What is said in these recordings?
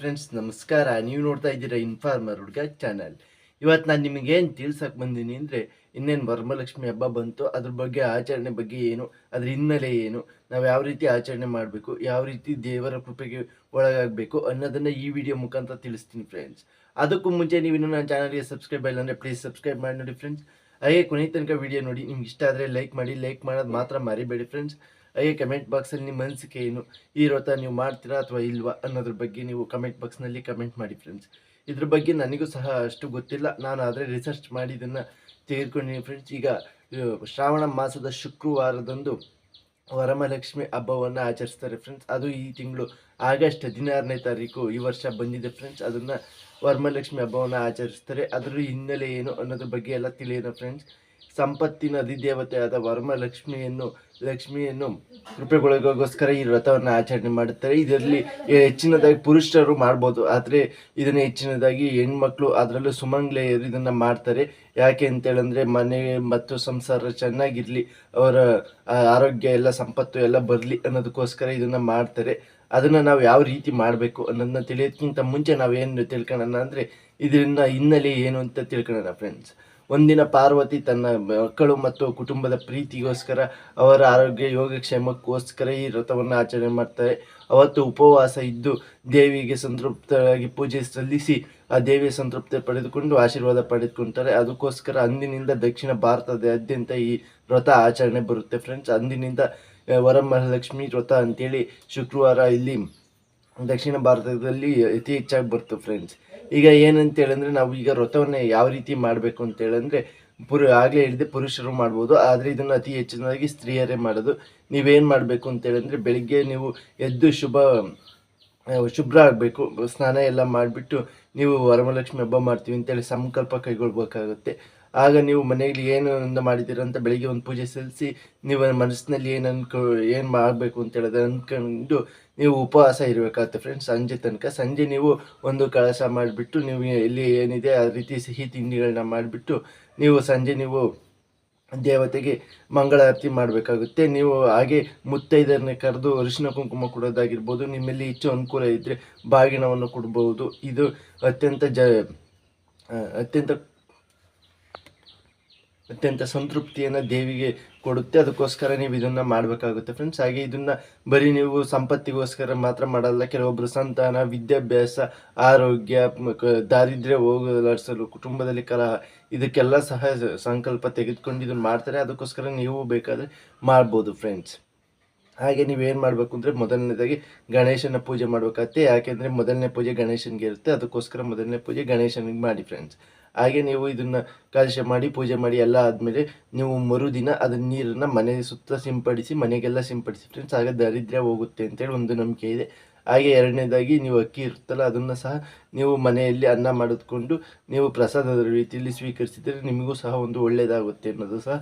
Friends ನಮಸ್ಕಾರ. ನೀವು ನೋಡ್ತಾ ಇದ್ದೀರಾ ಇನ್ಫಾರ್ಮರ್ ಹುಡುಗ ಚಾನಲ್ ಇವತ್ತು ನಾನು ನಿಮಗೆ ಏನು ತಿಳ್ಸಕ್ಕೆ ಬಂದೀನಿ ಅಂದರೆ, ಇನ್ನೇನು ವರಮಲಕ್ಷ್ಮಿ ಹಬ್ಬ ಬಂತು, ಅದ್ರ ಬಗ್ಗೆ ಆಚರಣೆ ಬಗ್ಗೆ ಏನು, ಅದ್ರ ಹಿನ್ನೆಲೆ ಏನು, ನಾವು ಯಾವ ರೀತಿ ಆಚರಣೆ ಮಾಡಬೇಕು, ಯಾವ ರೀತಿ ದೇವರ ಕೃಪೆಗೆ ಒಳಗಾಗಬೇಕು ಅನ್ನೋದನ್ನು ಈ ವಿಡಿಯೋ ಮುಖಾಂತರ ತಿಳಿಸ್ತೀನಿ ಫ್ರೆಂಡ್ಸ್ ಅದಕ್ಕೂ ಮುಂಚೆ ನೀವು ಇನ್ನೂ ನನ್ನ ಚಾನಲ್ಗೆ ಸಬ್ಸ್ಕ್ರೈಬ್ ಆಗಿಲ್ಲ ಅಂದರೆ ಪ್ಲೀಸ್ ಸಬ್ಸ್ಕ್ರೈಬ್ ಮಾಡಿ ನೋಡಿ ಫ್ರೆಂಡ್ಸ್ ಹಾಗೆ ಕೊನೆ ತನಕ ವಿಡಿಯೋ ನೋಡಿ, ನಿಮ್ಗೆ ಇಷ್ಟ ಆದರೆ ಲೈಕ್ ಮಾಡಿ ಲೈಕ್ ಮಾಡೋದು ಮಾತ್ರ ಮರಿಬೇಡಿ ಫ್ರೆಂಡ್ಸ್ ಹಾಗೆ ಕಮೆಂಟ್ ಬಾಕ್ಸಲ್ಲಿ ನಿಮ್ಮ ಅನಿಸಿಕೆ ಏನು? ಈ ವ್ರತ ನೀವು ಮಾಡ್ತೀರಾ ಅಥವಾ ಇಲ್ವಾ ಅನ್ನೋದ್ರ ಬಗ್ಗೆ ನೀವು ಕಮೆಂಟ್ ಬಾಕ್ಸ್ನಲ್ಲಿ ಕಮೆಂಟ್ ಮಾಡಿ ಫ್ರೆಂಡ್ಸ್ ಇದ್ರ ಬಗ್ಗೆ ನನಗೂ ಸಹ ಅಷ್ಟು ಗೊತ್ತಿಲ್ಲ. ನಾನು ಆದರೆ ರಿಸರ್ಚ್ ಮಾಡಿ ಇದನ್ನು ತೆಗೆದುಕೊಂಡಿದ್ದೀನಿ ಫ್ರೆಂಡ್ಸ್ ಈಗ ಶ್ರಾವಣ ಮಾಸದ ಶುಕ್ರವಾರದಂದು ವರಮಹಾಲಕ್ಷ್ಮಿ ಹಬ್ಬವನ್ನು ಆಚರಿಸ್ತಾರೆ ಫ್ರೆಂಡ್ಸ್ ಅದು ಈ ತಿಂಗಳು ಆಗಸ್ಟ್ ಹದಿನಾರನೇ ತಾರೀಕು ಈ ವರ್ಷ ಬಂದಿದೆ ಫ್ರೆಂಡ್ಸ್ ಅದನ್ನು ವರಮಹಾಲಕ್ಷ್ಮಿ ಹಬ್ಬವನ್ನು ಆಚರಿಸ್ತಾರೆ. ಅದರ ಹಿನ್ನೆಲೆ ಏನು ಅನ್ನೋದ್ರ ಬಗ್ಗೆ ಎಲ್ಲ ತಿಳಿಯೋಣ ಫ್ರೆಂಡ್ಸ್ ಸಂಪತ್ತಿನ ಅಧಿದೇವತೆಯಾದ ವರಮಲಕ್ಷ್ಮಿಯನ್ನು, ಲಕ್ಷ್ಮಿಯನ್ನು ಕೃಪೆಗೊಳಗೋಸ್ಕರ ಈ ವ್ರತವನ್ನು ಆಚರಣೆ ಮಾಡುತ್ತಾರೆ. ಇದರಲ್ಲಿ ಹೆಚ್ಚಿನದಾಗಿ ಪುರುಷರು ಮಾಡ್ಬೋದು. ಆದರೆ ಇದನ್ನು ಹೆಚ್ಚಿನದಾಗಿ ಹೆಣ್ಮಕ್ಳು, ಅದರಲ್ಲೂ ಸುಮಂಗ್ಲೆಯರು ಇದನ್ನು ಮಾಡ್ತಾರೆ. ಯಾಕೆ ಅಂತೇಳಂದರೆ ಮನೆ ಮತ್ತು ಸಂಸಾರ ಚೆನ್ನಾಗಿರಲಿ, ಅವರ ಆರೋಗ್ಯ ಎಲ್ಲ, ಸಂಪತ್ತು ಎಲ್ಲ ಬರಲಿ ಅನ್ನೋದಕ್ಕೋಸ್ಕರ ಇದನ್ನು ಮಾಡ್ತಾರೆ. ಅದನ್ನು ನಾವು ಯಾವ ರೀತಿ ಮಾಡಬೇಕು ಅನ್ನೋದನ್ನ ತಿಳಿಯೋದಕ್ಕಿಂತ ಮುಂಚೆ ನಾವೇನು ತಿಳ್ಕೊಳ್ಳೋಣ ಅಂದರೆ, ಇದರಿಂದ ಹಿನ್ನೆಲೆ ಏನು ಅಂತ ತಿಳ್ಕೊಳ್ಳೋಣ ಫ್ರೆಂಡ್ಸ್ ಒಂದಿನ ಪಾರ್ವತಿ ತನ್ನ ಮಕ್ಕಳು ಮತ್ತು ಕುಟುಂಬದ ಪ್ರೀತಿಗೋಸ್ಕರ ಅವರ ಆರೋಗ್ಯ ಯೋಗಕ್ಷೇಮಕ್ಕೋಸ್ಕರ ಈ ವ್ರತವನ್ನು ಆಚರಣೆ ಮಾಡ್ತಾರೆ. ಅವತ್ತು ಉಪವಾಸ ಇದ್ದು ದೇವಿಗೆ ಸಂತೃಪ್ತರಾಗಿ ಪೂಜೆ ಸಲ್ಲಿಸಿ ಆ ದೇವಿಯ ಸಂತೃಪ್ತಿ ಪಡೆದುಕೊಂಡು ಆಶೀರ್ವಾದ ಪಡೆದುಕೊಂತಾರೆ. ಅದಕ್ಕೋಸ್ಕರ ಅಂದಿನಿಂದ ದಕ್ಷಿಣ ಭಾರತದಾದ್ಯಂತ ಈ ವ್ರತ ಆಚರಣೆ ಬರುತ್ತೆ ಫ್ರೆಂಡ್ಸ್. ಅಂದಿನಿಂದ ವರಮಹಾಲಕ್ಷ್ಮಿ ವ್ರತ ಅಂತೇಳಿ ಶುಕ್ರವಾರ ಇಲ್ಲಿ ದಕ್ಷಿಣ ಭಾರತದಲ್ಲಿ ಅತಿ ಹೆಚ್ಚಾಗಿ ಬರ್ತು ಫ್ರೆಂಡ್ಸ್. ಈಗ ಏನಂತ ಹೇಳಿದ್ರೆ ನಾವು ಈಗ ವ್ರತವನ್ನು ಯಾವ ರೀತಿ ಮಾಡಬೇಕು ಅಂತ ಹೇಳಿದ್ರೆ ಪುರು, ಆಗಲೇ ಹೇಳಿದೆ ಪುರುಷರು ಮಾಡ್ಬೋದು, ಆದರೆ ಇದನ್ನು ಅತಿ ಹೆಚ್ಚಿನದಾಗಿ ಸ್ತ್ರೀಯರೇ ಮಾಡೋದು. ನೀವೇನು ಮಾಡಬೇಕು ಅಂತ ಹೇಳಿದ್ರೆ ಬೆಳಿಗ್ಗೆ ನೀವು ಎದ್ದು ಶುಭ ಶುಭ್ರ ಆಗಬೇಕು, ಸ್ನಾನ ಎಲ್ಲ ಮಾಡಿಬಿಟ್ಟು ನೀವು ವರಮಹಾಲಕ್ಷ್ಮಿ ಹಬ್ಬ ಮಾಡ್ತೀವಿ ಅಂತೇಳಿ ಸಂಕಲ್ಪ ಕೈಗೊಳ್ಬೇಕಾಗುತ್ತೆ. ಆಗ ನೀವು ಮನೆಯಲ್ಲಿ ಏನು ಮಾಡಿದ್ದೀರ ಅಂತ ಬೆಳಿಗ್ಗೆ ಒಂದು ಪೂಜೆ ಸಲ್ಲಿಸಿ ನೀವು ಮನಸ್ಸಿನಲ್ಲಿ ಏನು ಅನ್ಕೊ, ಏನು ಮಾಡಬೇಕು ಅಂತ ಹೇಳಿದ್ರೆ ಅಂದ್ಕೊಂಡು ನೀವು ಉಪವಾಸ ಇರಬೇಕಾಗುತ್ತೆ ಫ್ರೆಂಡ್ಸ್ ಸಂಜೆ ತನಕ. ಸಂಜೆ ನೀವು ಒಂದು ಕಳಸ ಮಾಡಿಬಿಟ್ಟು ನೀವು ಇಲ್ಲಿ ಏನಿದೆ ಆ ರೀತಿ ಸಿಹಿ ತಿಂಡಿಗಳನ್ನ ಮಾಡಿಬಿಟ್ಟು ನೀವು ಸಂಜೆ ನೀವು ದೇವತೆಗೆ ಮಂಗಳಾರತಿ ಮಾಡಬೇಕಾಗುತ್ತೆ. ನೀವು ಹಾಗೆ ಮುತ್ತೈದರನ್ನೇ ಕರೆದು ಅರಿಶಿನ ಕುಂಕುಮ ಕೊಡೋದಾಗಿರ್ಬೋದು, ನಿಮ್ಮಲ್ಲಿ ಹೆಚ್ಚು ಅನುಕೂಲ ಇದ್ದರೆ ಬಾಗಿನವನ್ನು ಕೊಡ್ಬೋದು. ಇದು ಅತ್ಯಂತ ಜ ಅತ್ಯಂತ ಅತ್ಯಂತ ಸಂತೃಪ್ತಿಯನ್ನು ದೇವಿಗೆ ಕೊಡುತ್ತೆ. ಅದಕ್ಕೋಸ್ಕರ ನೀವು ಇದನ್ನು ಮಾಡಬೇಕಾಗುತ್ತೆ ಫ್ರೆಂಡ್ಸ್ ಹಾಗೆ ಇದನ್ನು ಬರೀ ನೀವು ಸಂಪತ್ತಿಗೋಸ್ಕರ ಮಾತ್ರ ಮಾಡಲ್ಲ. ಕೆಲವೊಬ್ಬರು ಸಂತಾನ, ವಿದ್ಯಾಭ್ಯಾಸ, ಆರೋಗ್ಯ ದಾರಿದ್ರ್ಯ ಹೋಗಲಾಡಿಸಲು ಕುಟುಂಬದಲ್ಲಿ ಕಲಹ, ಇದಕ್ಕೆಲ್ಲ ಸಹ ಸಂಕಲ್ಪ ತೆಗೆದುಕೊಂಡು ಇದನ್ನು ಮಾಡ್ತಾರೆ. ಅದಕ್ಕೋಸ್ಕರ ನೀವು ಬೇಕಾದರೆ ಮಾಡ್ಬೋದು ಫ್ರೆಂಡ್ಸ್ ಹಾಗೆ ನೀವೇನು ಮಾಡಬೇಕು ಅಂದರೆ ಮೊದಲನೇದಾಗಿ ಗಣೇಶನ ಪೂಜೆ ಮಾಡಬೇಕಾಗುತ್ತೆ. ಯಾಕೆಂದರೆ ಮೊದಲನೇ ಪೂಜೆ ಗಣೇಶನಿಗೆ ಇರುತ್ತೆ. ಅದಕ್ಕೋಸ್ಕರ ಮೊದಲನೇ ಪೂಜೆ ಗಣೇಶನಿಗೆ ಮಾಡಿ ಫ್ರೆಂಡ್ಸ್ ಹಾಗೆ ನೀವು ಇದನ್ನು ಕಲಶ ಮಾಡಿ, ಪೂಜೆ ಮಾಡಿ ಎಲ್ಲ ಆದಮೇಲೆ ನೀವು ಮರುದಿನ ಅದನ್ನ ನೀರನ್ನು ಮನೆ ಸುತ್ತ ಸಿಂಪಡಿಸಿ, ಮನೆಗೆಲ್ಲ ಸಿಂಪಡಿಸಿ ಫ್ರೆಂಡ್ಸ್ ಆಗ ದಾರಿದ್ರ್ಯ ಹೋಗುತ್ತೆ ಅಂತೇಳಿ ಒಂದು ನಂಬಿಕೆ ಇದೆ. ಹಾಗೆ ಎರಡನೇದಾಗಿ ನೀವು ಅಕ್ಕಿ ಇರುತ್ತಲ್ಲ, ಅದನ್ನು ಸಹ ನೀವು ಮನೆಯಲ್ಲಿ ಅನ್ನ ಮಾಡಿದ್ಕೊಂಡು ನೀವು ಪ್ರಸಾದದ ರೀತಿಯಲ್ಲಿ ಸ್ವೀಕರಿಸಿದರೆ ನಿಮಗೂ ಸಹ ಒಂದು ಒಳ್ಳೆಯದಾಗುತ್ತೆ ಅನ್ನೋದು ಸಹ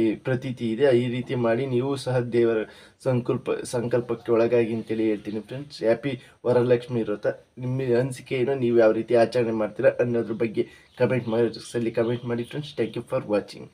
ಈ ಪ್ರತೀತಿ ಇದೆ. ಈ ರೀತಿ ಮಾಡಿ ನೀವು ಸಹ ದೇವರ ಸಂಕಲ್ಪ, ಸಂಕಲ್ಪಕ್ಕೆ ಒಳಗಾಗಿ ಅಂತೇಳಿ ಹೇಳ್ತೀನಿ ಫ್ರೆಂಡ್ಸ್ ಹ್ಯಾಪಿ ವರಲಕ್ಷ್ಮಿ ವ್ರತ. ನಿಮ್ಮ ಅನಿಸಿಕೆಯನ್ನು ನೀವು ಯಾವ ರೀತಿ ಆಚರಣೆ ಮಾಡ್ತೀರಾ ಅನ್ನೋದ್ರ ಬಗ್ಗೆ ಕಮೆಂಟ್ ಮಾಡಿ ಸಲ್ಲಿ ಕಮೆಂಟ್ ಮಾಡಿ friends thank you for watching